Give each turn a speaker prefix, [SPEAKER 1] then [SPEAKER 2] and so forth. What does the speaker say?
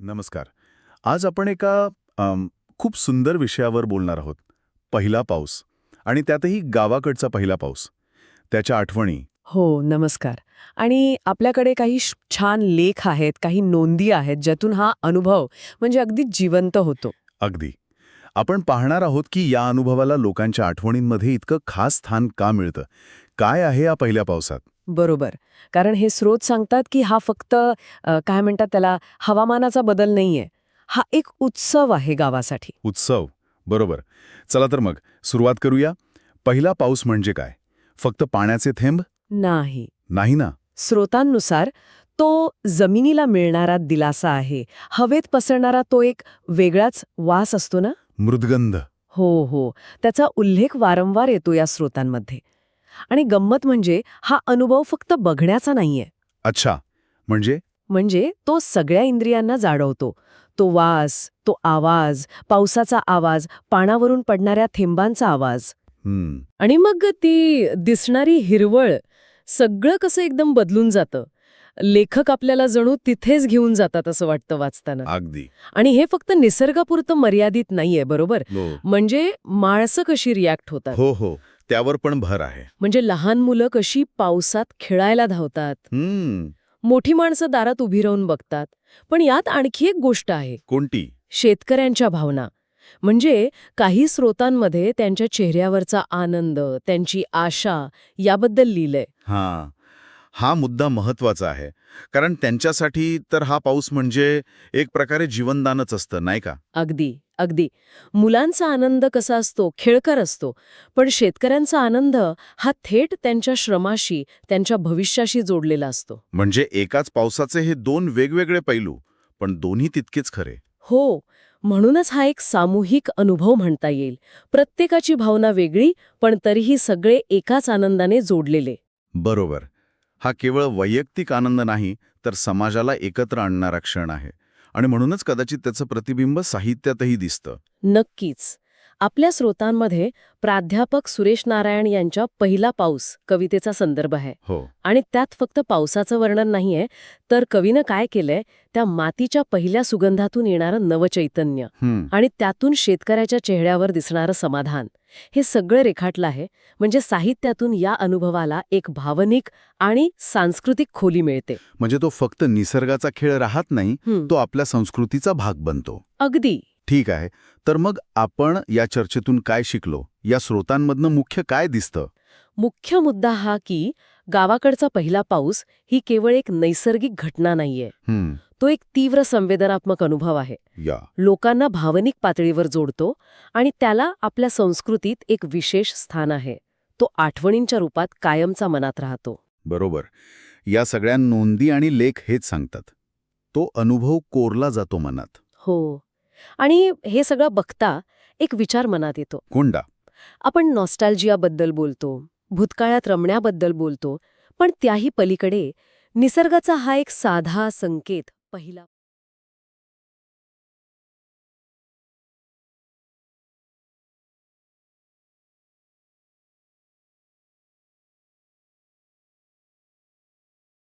[SPEAKER 1] नमस्कार. आज आपण एका अम, खूप सुंदर विषयावर बोलणार आहोत. पहिला पाऊस. आणि त्यातही गावाकडचा पहिला पाऊस. त्याच्या आठवणी.
[SPEAKER 2] हो नमस्कार. आणि आपल्याकडे काही श- छान लेख आहेत काही नोंदी आहेत ज्यातून हा अनुभव म्हणजे अगदी जिवंत होतो.
[SPEAKER 1] अगदी. आपण पाहणार आहोत की या अनुभवाला लोकांच्या आठवणींमध्ये इतकं खास स्थान का मिळतं? काय आहे या पहिल्या पावसात?
[SPEAKER 2] बरोबर. कारण हे स्रोत सांगतात की हा फक्त अ, काय म्हणतात त्याला हवामानाचा बदल नाहीये. हा एक उत्सव आहे गावासाठी.
[SPEAKER 1] उत्सव. बरोबर. चला तर मग सुरुवात करूया. पहिला पाऊस म्हणजे काय? फक्त पाण्याचे थेंब?
[SPEAKER 2] नाही.
[SPEAKER 1] नाही ना?
[SPEAKER 2] स्रोतांनुसार तो जमिनीला मिळणारा दिलासा आहे. हवेत पसरणारा तो एक वेगळाच वास असतो ना?
[SPEAKER 1] मृदगंध.
[SPEAKER 2] हो हो. त्याचा उल्लेख वारंवार येतो या स्रोतांमध्ये. आणि गंमत म्हणजे हा अनुभव फक्त बघण्याचा नाहीये.
[SPEAKER 1] अच्छा. म्हणजे?
[SPEAKER 2] म्हणजे तो सगळ्या इंद्रियांना जाणवतो तो वास तो आवाज पावसाचा आवाज पाण्यावरून पडणाऱ्या थेंबांचा आवाज.
[SPEAKER 1] हम्म.
[SPEAKER 2] आणि मग ती दिसणारी हिरवळ सगळं कसं एकदम बदलून जातं. लेखक आपल्याला जणू तिथेच घेऊन जातात असं वाटतं वाचताना.
[SPEAKER 1] अगदी.
[SPEAKER 2] आणि हे फक्त निसर्गापुरतं मर्यादित नाहीये बरोबर?
[SPEAKER 1] हो.
[SPEAKER 2] म्हणजे माणसं कशी रिॲक्ट होतात?
[SPEAKER 1] हो हो. त्यावर पण भर आहे.
[SPEAKER 2] म्हणजे लहान मुलं कशी पावसात खेळायला धावतात. मोठी माणसं दारात उभी राहून बघतात. पण यात आणखी एक गोष्ट आहे.
[SPEAKER 1] कोणती?
[SPEAKER 2] शेतकऱ्यांच्या भावना. म्हणजे काही स्रोतांमध्ये त्यांच्या चेहऱ्यावरचा आनंद त्यांची आशा याबद्दल लिहिलंय.
[SPEAKER 1] हा. हा मुद्दा महत्त्वाचा आहे. कारण त्यांच्यासाठी तर हा पाऊस म्हणजे एक प्रकारे जीवनदानच असतं नाही का?
[SPEAKER 2] अगदी अगदी. मुलांचा आनंद कसा असतो? खेळकर असतो. पण शेतकऱ्यांचा आनंद हा थेट त्यांच्या श्रमाशी त्यांच्या भविष्याशी जोडलेला असतो.
[SPEAKER 1] म्हणजे एकाच पावसाचे हे दोन वेगवेगळे पैलू पण दोन्ही तितकेच खरे.
[SPEAKER 2] हो. म्हणूनच हा एक सामूहिक अनुभव म्हणता येईल. प्रत्येकाची भावना वेगळी पण तरीही सगळे एकाच आनंदाने जोडलेले.
[SPEAKER 1] बरोबर. हा केवळ वैयक्तिक आनंद नाही तर समाजाला एकत्र आणणारा क्षण आहे. आणि म्हणूनच कदाचित त्याचं प्रतिबिंब साहित्यातही दिसतं.
[SPEAKER 2] नक्कीच. आपल्या स्रोतांमध्ये प्राध्यापक सुरेश नारायण यांच्या पहिला पाऊस कवितेचा संदर्भ आहे.
[SPEAKER 1] हो.
[SPEAKER 2] आणि त्यात फक्त पावसाचं वर्णन नाहीये तर कवीनं काय केलंय त्या मातीच्या पहिल्या सुगंधातून येणारं नवचैतन्य आणि त्यातून शेतकऱ्याच्या चेहऱ्यावर दिसणारं समाधान. हे सगळं रेखाटलं आहे म्हणजे साहित्यातून या अनुभवाला एक भावनिक आणि सांस्कृतिक खोली मिळते.
[SPEAKER 1] म्हणजे तो फक्त निसर्गाचा खेळ राहत नाही तो आपल्या संस्कृतीचा भाग बनतो.
[SPEAKER 2] अगदी.
[SPEAKER 1] ठीक आहे तर मग आपण या चर्चेतून काय शिकलो? या स्रोतांमधनं मुख्य काय दिसतं?
[SPEAKER 2] मुख्य मुद्दा हा की गावाकडचा पहिला पाऊस ही केवळ एक नैसर्गिक घटना नाहीये. तो एक तीव्र संवेदनात्मक अनुभव आहे.
[SPEAKER 1] या.
[SPEAKER 2] लोकांना भावनिक पातळीवर जोडतो आणि त्याला आपल्या संस्कृतीत एक विशेष स्थान आहे. तो आठवणींच्या रूपात कायमचा मनात राहतो.
[SPEAKER 1] बरोबर. या सगळ्या नोंदी आणि लेख हेच सांगतात. तो अनुभव कोरला जातो मनात.
[SPEAKER 2] हो. आणि हे सगळं बघता एक विचार मनात येतो.
[SPEAKER 1] कोंडा?
[SPEAKER 2] आपण नॉस्टॅल्जियाबद्दल बोलतो भूतकाळात रमण्याबद्दल बोलतो पण त्याही पलीकडे निसर्गाचा हा एक साधा संकेत पहिला.